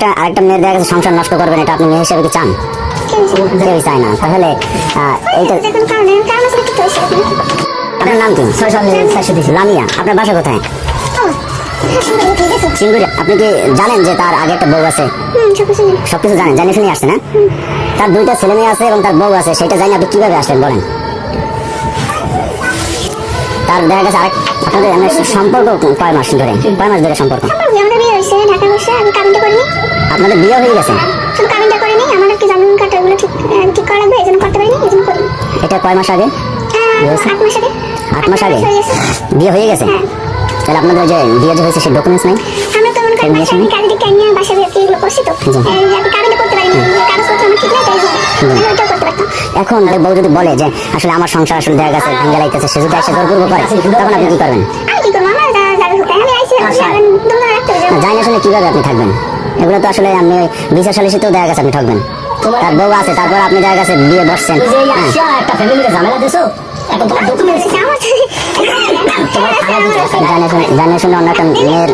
একটা আরেকটা মেয়ের দেখা গেছে সংসার নষ্ট করবেন এটা আপনি মেয়ে হিসেবে কি চান? কেউই চায় না। তাহলে এইটা দেখুন কারণ কারণ আসলে কি হয়েছে আপনার নাম কি? লামিয়া। আপনার বাসা কোথায়? আপনি কি জানেন যে তার আগে একটা বউ আছে? হুম সব কিছু জানি। সবকিছু জানেন জানিয়ে শুনে আসছে না তার দুইটা ছেলে মেয়ে আছে এবং তার বউ আছে সেটা জানি আপনি কীভাবে আসলেন বলেন? তার দেখা গেছে আরেক আপনাদের সম্পর্ক কয় মাস ধরে? কয় মাস ধরে সম্পর্ক? আমাদের বিয়ে হয়েছে ঢাকা বসে আমি কাবিনটা করিনি। আপনাদের বিয়ে হয়ে গেছে। শুধু করিনি আমাদের কি জামিন কাটা ঠিক ঠিক করা লাগবে? এই জন্য করতে পারিনি এই জন্য করিনি। এটা কয় মাস আগে? আট মাস আগে। আট মাস আগে? বিয়ে হয়ে গেছে? হ্যাঁ। তাহলে আপনাদের যে বিয়ে যে হয়েছে সেই ডকুমেন্টস নাই? আমরা তো মনে করি কাজে ডেকে নিয়ে বাসায় বিয়ে এগুলো করছি তো। করতে পারিনি কাগজপত্র আমার ঠিক নাই তাই জন্য করতে পারতাম। এখন বউ যদি বলে যে আসলে আমার সংসার আসলে দেখা গেছে ভেঙে লাইতেছে সে যদি এসে জোরপূর্বক করে তখন আপনি কি করবেন আমি কি করব আমার যা যাবে হতে আমি আইসি তোমরা রাখতে হবে না, জানি আসলে কীভাবে আপনি থাকবেন? এগুলো তো আসলে আপনি ওই বিচার সালিশিতেও দেখা গেছে আপনি থাকবেন তার বউ আছে তারপর আপনি দেখা গেছে বিয়ে বসছেন। হ্যাঁ। একটা ফ্যামিলিকে ঝামেলা দিছো? এখন তোমার ডকুমেন্টস আমার শুনে জানিয়ে শুনে অন্য একটা মেয়ের